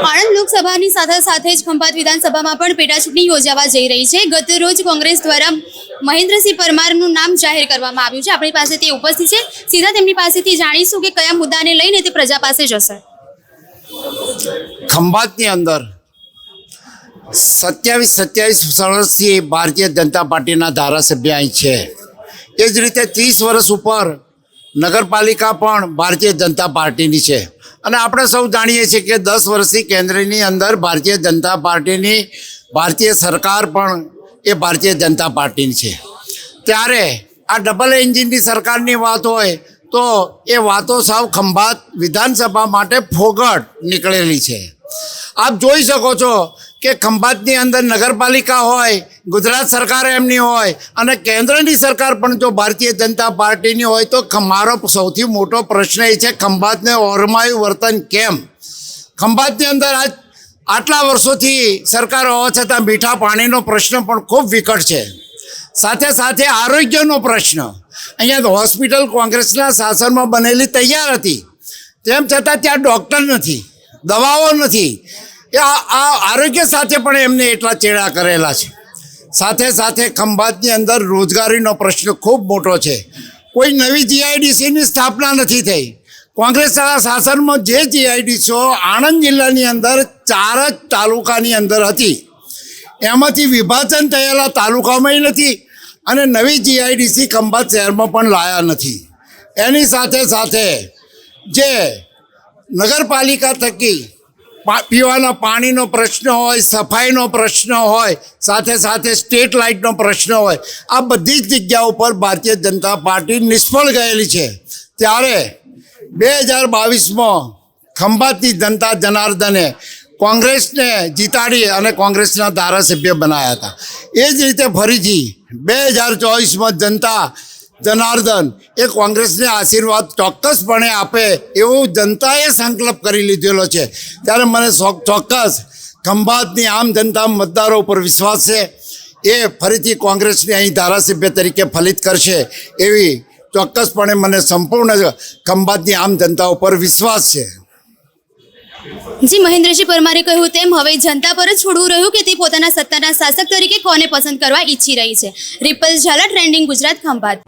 આણંદ લોકસભાની સાથે સાથે જ ખંભાત વિધાનસભામાં પણ પેટા ચૂંટણી યોજાવા જઈ રહી છે. ગત રોજ કોંગ્રેસ દ્વારા મહેન્દ્રસિંહ પરમારનું નામ જાહેર કરવામાં આવ્યું છે. આપણી પાસે તે ઉપસ્થિત છે. સીધા તેમની પાસેથી જાણીશું કે કયા મુદ્દાને લઈને તે પ્રજા પાસે જશે. ખંભાતની અંદર સત્યાવીસ સત્યાવીસ વર્ષથી ભારતીય જનતા પાર્ટીના ધારાસભ્ય અહીં છે. એ જ રીતે ત્રીસ વર્ષ ઉપર નગરપાલિકા પણ ભારતીય જનતા પાર્ટીની છે. અને આપણે સૌ જાણીએ છીએ કે દસ વર્ષથી કેન્દ્રની અંદર ભારતીય જનતા પાર્ટીની ભારતીય સરકાર પણ એ ભારતીય જનતા પાર્ટીની છે. ત્યારે આ ડબલ એન્જિનની સરકારની વાત હોય તો એ વાતો સાવ ખંભાત વિધાનસભા માટે ફોગટ નીકળેલી છે. આપ જોઈ શકો છો કે ખંભાતની અંદર નગરપાલિકા હોય, ગુજરાત સરકાર એમની હોય અને કેન્દ્રની સરકાર પણ જો ભારતીય જનતા પાર્ટીની હોય તો મારો સૌથી મોટો પ્રશ્ન એ છે, ખંભાતને ઓરમાયું વર્તન કેમ? ખંભાતની અંદર આજ આટલા વર્ષોથી સરકાર હોવા છતાં મીઠા પાણીનો પ્રશ્ન પણ ખૂબ વિકટ છે. સાથે સાથે આરોગ્યનો પ્રશ્ન. અહીંયા હોસ્પિટલ કોંગ્રેસના શાસનમાં બનેલી તૈયાર હતી. તેમ છતાં ત્યાં ડૉક્ટર નથી, દવાઓ નથી. એ આ આરોગ્ય સાથે પણ એમને એટલા ચેડા કરેલા છે. સાથે સાથે ખંભાતની અંદર રોજગારીનો પ્રશ્ન ખૂબ મોટો છે. કોઈ નવી જીઆઈડીસીની સ્થાપના નથી થઈ. કોંગ્રેસના શાસનમાં જે જીઆઈડીસીઓ આણંદ જિલ્લાની અંદર ચાર જ તાલુકાની અંદર હતી. એમાંથી વિભાજન થયેલા તાલુકામાંય નથી અને નવી જીઆઈડીસી ખંભાત શહેરમાં પણ લાયા નથી. એની સાથે સાથે જે નગરપાલિકા થકી પીવાના પાણીનો પ્રશ્ન હોય, સફાઈનો પ્રશ્ન હોય, સાથે સાથે સ્ટેટ લાઇટનો પ્રશ્ન હોય, આ બધી જ જગ્યા ઉપર ભારતીય જનતા પાર્ટી નિષ્ફળ ગયેલી છે. ત્યારે બે હજાર બાવીસમાં ખંભાતની જનતા જનાર્દને કોંગ્રેસને જીતાડી અને કોંગ્રેસના ધારાસભ્ય બનાવ્યા હતા. એ જ રીતે ફરીથી બે હજાર ચોવીસમાં જનતા જનાર્દન, એ કોંગ્રેસને આશીર્વાદ ચોક્કસપણે આપે એવું જનતાએ સંકલ્પ કરી લીધેલો છે. ત્યારે મને ચોક્કસ ખંભાતની આમ જનતા મતદારો ઉપર વિશ્વાસ છે. એ ફરીથી કોંગ્રેસને અહીં ધારાસભ્ય તરીકે ફલિત કરશે એવી ચોક્કસપણે મને સંપૂર્ણ ખંભાતની આમ જનતા ઉપર વિશ્વાસ છે. જી મહેન્દ્રસિંહ પરમારે કહ્યું તેમ હવે જનતા પર જ છોડવું રહ્યું કે તે પોતાના સત્તાના શાસક તરીકે કોને પસંદ કરવા ઈચ્છી રહી છે. રિપલ ઝાલા, ટ્રેન્ડિંગ ગુજરાત ખંભાત.